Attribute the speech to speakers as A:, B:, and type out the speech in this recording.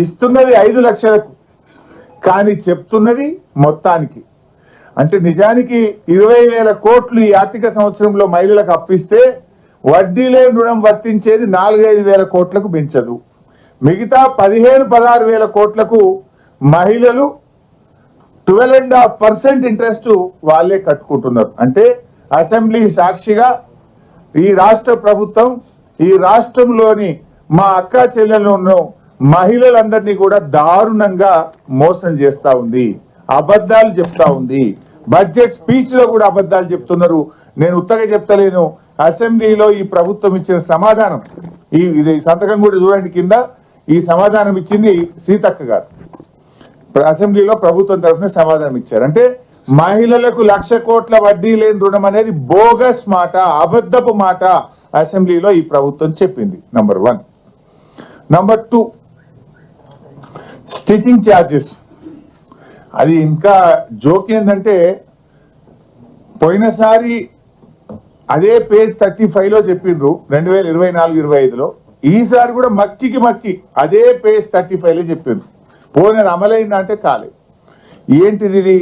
A: ఇస్తున్నది ఐదు లక్షలకు కానీ చెప్తున్నది మొత్తానికి. అంటే నిజానికి ఇరవై వేల కోట్లు ఈ ఆర్థిక సంవత్సరంలో మహిళలకు అప్పిస్తే వడ్డీ లేని రుణం వర్తించేది నాలుగైదు వేల కోట్లకు పెంచదు మిగతా పదిహేను పదహారు వేల కోట్లకు మహిళలు twelve and half percent interest వాళ్ళే కట్టుకుంటున్నారు. అంటే అసెంబ్లీ సాక్షిగా ఈ రాష్ట్ర ప్రభుత్వం ఈ రాష్ట్రంలోని మా అక్క చెల్లెలను మహిళలందరినీ కూడా దారుణంగా మోసం చేస్తా ఉంది అబద్ధాలు చెప్తా ఉంది. బడ్జెట్ స్పీచ్లో కూడా అబద్ధాలు చెప్తున్నారు. నేను ఉత్తగా చెప్తలేను. అసెంబ్లీలో ఈ ప్రభుత్వం ఇచ్చిన సమాధానం. ఈ ఇది సంతకం కూడా చూడండి కింద. ఈ సమాధానం ఇచ్చింది సీతక్క గారు. అసెంబ్లీలో ప్రభుత్వం తరఫున సమాధానం ఇచ్చారు. అంటే మహిళలకు లక్ష కోట్ల వడ్డీ లేని రుణం అనేది బోగస్ మాట అబద్ధపు మాట అసెంబ్లీలో ఈ ప్రభుత్వం చెప్పింది. Number one. Number two stitching charges అది ఇంకా జోక్ ఏంటంటే పోయినసారి అదే పేజ్ థర్టీ ఫైవ్లో చెప్పిండ్రు రెండు వేల ఇరవై నాలుగు ఇరవై ఐదులో. ఈసారి కూడా మక్కికి మక్కి అదే పేజ్ థర్టీ ఫైవ్లో చెప్పిండ్రు. పోయినది అమలైందా అంటే కాలేదు ఏంటిది